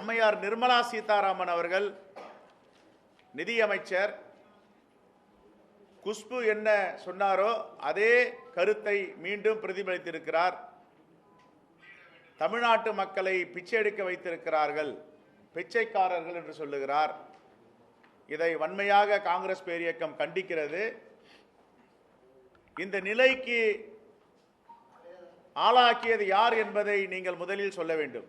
அம்மையார் நிர்மலா சீதாராமன் அவர்கள் நிதியமைச்சர் குஷ்பு என்ன சொன்னாரோ அதே கருத்தை மீண்டும் பிரதிபலித்திருக்கிறார். தமிழ்நாட்டு மக்களை பிச்சை எடுக்க வைத்திருக்கிறார்கள் பிச்சைக்காரர்கள் என்று சொல்லுகிறார். இதை வன்மையாக காங்கிரஸ் பேரியக்கம் கண்டிக்கிறது. இந்த நிலைக்கு ஆளாக்கியது யார் என்பதை நீங்கள் முதலில் சொல்ல வேண்டும்.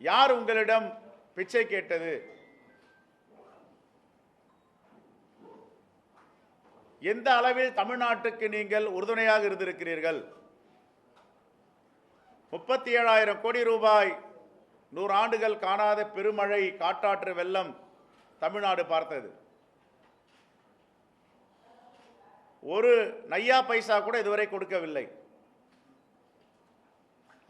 யார் உங்களிடம் பிச்சை கேட்டது? எந்த அளவில் தமிழ்நாட்டுக்கு நீங்கள் உறுதுணையாக இருந்திருக்கிறீர்கள்? முப்பத்தி ஏழாயிரம் கோடி ரூபாய் நூறு ஆண்டுகள் காணாத பெருமழை காட்டாற்று வெள்ளம் தமிழ்நாடு பார்த்தது. ஒரு நையா பைசா கூட இதுவரை கொடுக்கவில்லை.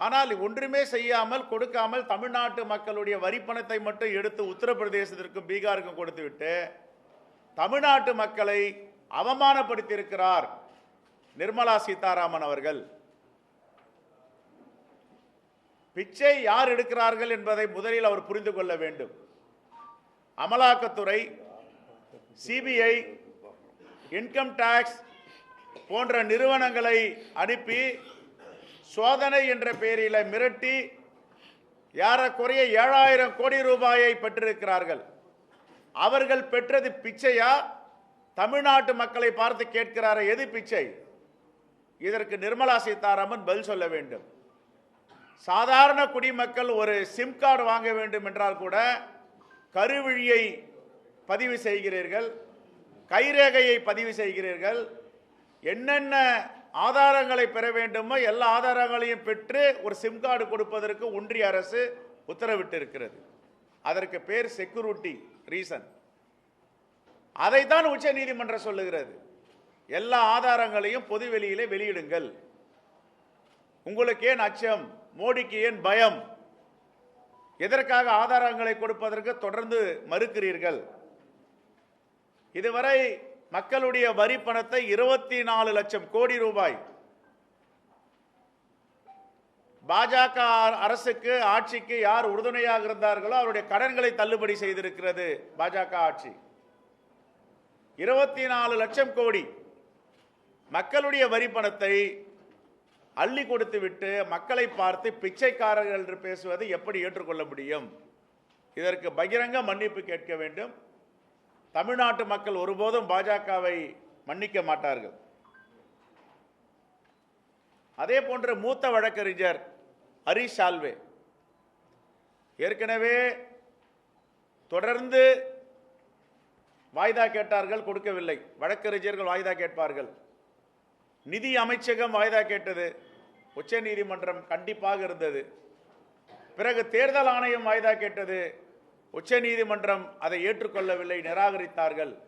ஆனால் ஒன்றுமே செய்யாமல் கொடுக்காமல் தமிழ்நாட்டு மக்களுடைய வரிப்பணத்தை மட்டும் எடுத்து உத்தரப்பிரதேசத்திற்கும் பீகாருக்கும் கொடுத்துவிட்டு தமிழ்நாட்டு மக்களை அவமானப்படுத்தியிருக்கிறார் நிர்மலா சீதாராமன் அவர்கள். பிச்சை யார் எடுக்கிறார்கள் என்பதை முதலில் அவர் புரிந்து கொள்ள வேண்டும். அமலாக்கத்துறை சிபிஐ இன்கம் டாக்ஸ் போன்ற நிறுவனங்களை அனுப்பி சோதனை என்ற பெயரில் மிரட்டி ஏறக்குறைய ஏழாயிரம் கோடி ரூபாயை பெற்றிருக்கிறார்கள். அவர்கள் பெற்றது பிச்சையா? தமிழ்நாட்டு மக்களை பார்த்து கேட்கிறார எது பிச்சை? இதற்கு நிர்மலா சீதாராமன் பதில் சொல்ல வேண்டும். சாதாரண குடிமக்கள் ஒரு சிம் கார்டு வாங்க வேண்டும் என்றால் கூட கருவிழியை பதிவு செய்கிறீர்கள் கைரேகையை பதிவு செய்கிறீர்கள் என்னென்ன ஆதாரங்களை பெற வேண்டுமோ எல்லா ஆதாரங்களையும் பெற்று ஒரு சிம் கார்டு கொடுப்பதற்கு ஒன்றிய அரசு உத்தரவிட்டிருக்கிறது. அதற்கு பேர் செக்யூரிட்டி ரீசன் அதைத்தான் உச்ச நீதிமன்றம் சொல்லுகிறது. எல்லா ஆதாரங்களையும் பொது வெளியிலே வெளியிடுங்கள். உங்களுக்கு ஏன் அச்சம் மோடிக்கு ஏன் பயம். எதற்காக ஆதாரங்களை கொடுப்பதற்கு தொடர்ந்து மறுக்கிறீர்கள்? இதுவரை மக்களுடைய வரி பணத்தை இருபத்தி நாலு லட்சம் கோடி ரூபாய். பாஜக அரசுக்கு ஆட்சிக்கு யார் உறுதுணையாக இருந்தார்களோ அவருடைய கடன்களை தள்ளுபடி செய்திருக்கிறது பாஜக ஆட்சி. இருபத்தி நாலு லட்சம் கோடி மக்களுடைய வரி பணத்தை அள்ளி கொடுத்து விட்டு மக்களை பார்த்து பிச்சைக்காரர்கள் என்று பேசுவதை எப்படி ஏற்றுக்கொள்ள முடியும்? இதற்கு பகிரங்க மன்னிப்பு கேட்க வேண்டும். தமிழ்நாட்டு மக்கள் ஒருபோதும் பாஜகவை மன்னிக்க மாட்டார்கள். அதே போன்று மூத்த வழக்கறிஞர் ஹரிஷ் சால்வே. ஏற்கனவே தொடர்ந்து வாய்தா கேட்டார்கள் கொடுக்கவில்லை. வழக்கறிஞர்கள் வாய்தா கேட்பார்கள். நிதி அமைச்சகம் வாய்தா கேட்டது. உச்ச நீதிமன்றம் கண்டிப்பாக இருந்தது. பிறகு தேர்தல் ஆணையம் வாய்தா கேட்டது. உச்ச நீதிமன்றம் அதை ஏற்றுக்கொள்ளவில்லை நிராகரித்தார்கள்.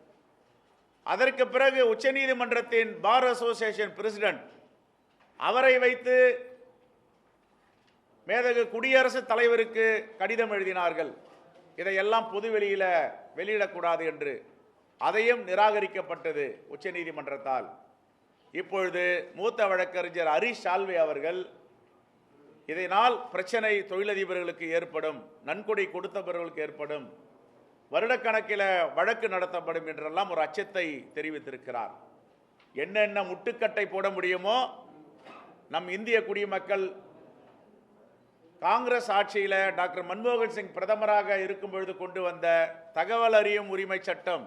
அதற்கு பிறகு உச்ச நீதிமன்றத்தின் பார் அசோசியேஷன் பிரசிடென்ட் அவரை வைத்து மேதகு குடியரசுத் தலைவருக்கு கடிதம் எழுதினார்கள். இதையெல்லாம் பொதுவெளியில் வெளியிடக்கூடாது என்று. அதையும் நிராகரிக்கப்பட்டது உச்ச நீதிமன்றத்தால் இப்பொழுது மூத்த வழக்கறிஞர் ஹரிஷ் சால்வே அவர்கள் இதனால் பிரச்சனை தொழிலதிபர்களுக்கு ஏற்படும் நன்கொடை கொடுத்தவர்களுக்கு ஏற்படும் வருடக்கணக்கில் வழக்கு நடத்தப்படும் என்றெல்லாம் ஒரு அச்சத்தை தெரிவித்திருக்கிறார். என்னென்ன முட்டுக்கட்டை போட முடியுமோ நம் இந்திய குடிமக்கள் காங்கிரஸ் ஆட்சியில் டாக்டர் மன்மோகன் சிங் பிரதமராக இருக்கும் பொழுது கொண்டு வந்த தகவல் அறியும் உரிமை சட்டம்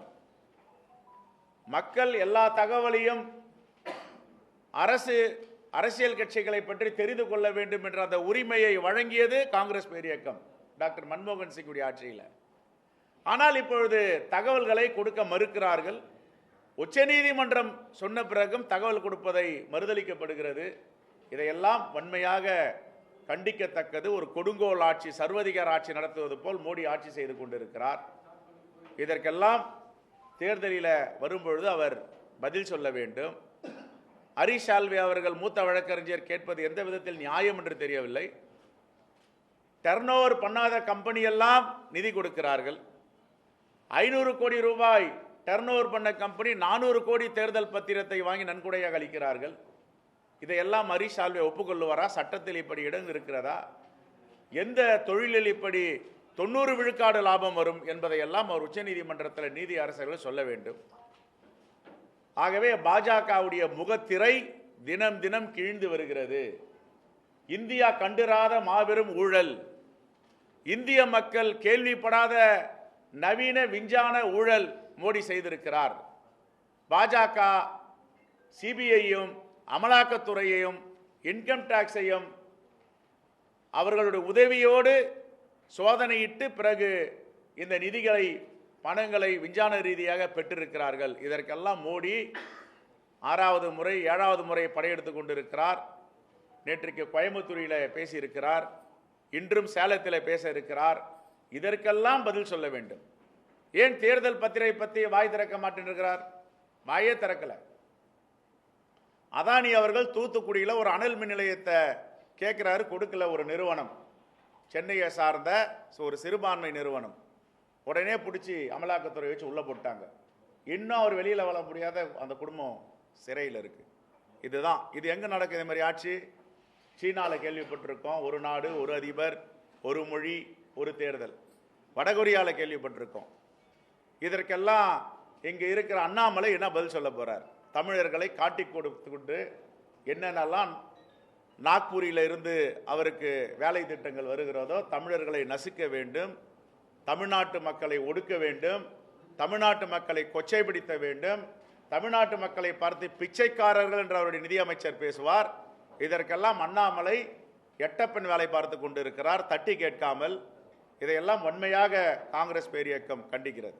மக்கள் எல்லா தகவலையும் அரசு அரசியல் கட்சிகளை பற்றி தெரிந்து கொள்ள வேண்டும் என்ற அந்த உரிமையை வழங்கியது காங்கிரஸ் பேரியக்கம் டாக்டர் மன்மோகன் சிங்குடைய ஆட்சியில். ஆனால் இப்பொழுது தகவல்களை கொடுக்க மறுக்கிறார்கள். உச்சநீதிமன்றம் சொன்ன பிறகும் தகவல் கொடுப்பதை மறுதளிக்கப்படுகிறது. இதையெல்லாம் வன்மையாக கண்டிக்கத்தக்கது ஒரு கொடுங்கோல் ஆட்சி சர்வதிகார ஆட்சி நடத்துவது போல் மோடி ஆட்சி செய்து கொண்டிருக்கிறார். இதற்கெல்லாம் தேர்தலில் வரும்பொழுது அவர் பதில் சொல்ல வேண்டும். ஹரிஷ் சால்வே அவர்கள் மூத்த வழக்கறிஞர் கேட்பது எந்த விதத்தில் நியாயம் என்று தெரியவில்லை. டர்ன் ஓவர் பண்ணாத கம்பெனியெல்லாம் நிதி கொடுக்கிறார்கள். ஐநூறு கோடி ரூபாய் டர்ன் ஓவர் பண்ண கம்பெனி நானூறு கோடி தேர்தல் பத்திரத்தை வாங்கி நன்கொடையாக அளிக்கிறார்கள். இதையெல்லாம் ஹரிஷ் ஆல்வே ஒப்புக்கொள்ளுவாரா? சட்டத்தில் இப்படி இடம் இருக்கிறதா? எந்த தொழிலில் இப்படி தொண்ணூறு விழுக்காடு லாபம் வரும் என்பதையெல்லாம் அவர் உச்சநீதிமன்றத்தில் நீதி அரசர்கள் சொல்ல வேண்டும். ஆகவே பாஜகவுடைய முகத்திரை தினம் தினம் கிழிந்து வருகிறது. இந்தியா கண்டிராத மாபெரும் ஊழல். இந்திய மக்கள் கேள்விப்படாத நவீன விஞ்ஞான ஊழல் மோடி செய்திருக்கிறார். பாஜக சிபிஐயும் அமலாக்கத்துறையையும் இன்கம் டாக்ஸையும் அவர்களுடைய உதவியோடு சோதனையிட்டு பிறகு இந்த நிதிகளை பணங்களை விஞ்ஞான ரீதியாக பெற்றிருக்கிறார்கள். இதற்கெல்லாம் மோடி ஆறாவது முறை ஏழாவது முறை படையெடுத்து கொண்டிருக்கிறார். நேற்றைக்கு கோயம்புத்தூரில் பேசியிருக்கிறார். இன்றும் சேலத்தில் பேச இருக்கிறார். இதற்கெல்லாம் பதில் சொல்ல வேண்டும். ஏன் தேர்தல் பத்திரை பற்றி வாய் திறக்க மாட்டேன்கிறார் வாயே திறக்கல. அதானி அவர்கள் தூத்துக்குடியில் ஒரு அனல் மின் நிலையத்தை கேட்குறாரு கொடுக்கல ஒரு நிறுவனம். சென்னையை சார்ந்த ஒரு சிறுபான்மை நிறுவனம். உடனே பிடிச்சி அமலாக்கத்துறை வச்சு உள்ளே போட்டாங்க. இன்னும் அவர் வெளியில் வர முடியாத அந்த குடும்பம் சிறையில் இருக்குது இதுதான். இது எங்கே நடக்குது? இந்த மாதிரி ஆட்சி சீனாவில் கேள்விப்பட்டிருக்கோம். ஒரு நாடு ஒரு அதிபர் ஒரு மொழி ஒரு தேர்தல். வடகொரியாவில் கேள்விப்பட்டிருக்கோம். இதற்கெல்லாம் இங்கே இருக்கிற அண்ணாமலை என்ன பதில் சொல்ல போகிறார் தமிழர்களை காட்டி கொடுத்து கொண்டு என்னென்னலாம் நாக்பூரில் இருந்து அவருக்கு வேலை திட்டங்கள் வருகிறதோ தமிழர்களை நசுக்க வேண்டும் தமிழ்நாட்டு மக்களை ஒடுக்க வேண்டும் தமிழ்நாட்டு மக்களை கொச்சைப்பிடித்த வேண்டும் தமிழ்நாட்டு மக்களை பார்த்து பிச்சைக்காரர்கள் என்று அவருடைய நிதியமைச்சர் பேசுவார். இதற்கெல்லாம் அண்ணாமலை எட்டப்பெண் வேலை பார்த்து கொண்டிருக்கிறார். தட்டி கேட்காமல் இதையெல்லாம் வன்மையாக காங்கிரஸ் பேரியக்கம் கண்டிக்கிறது.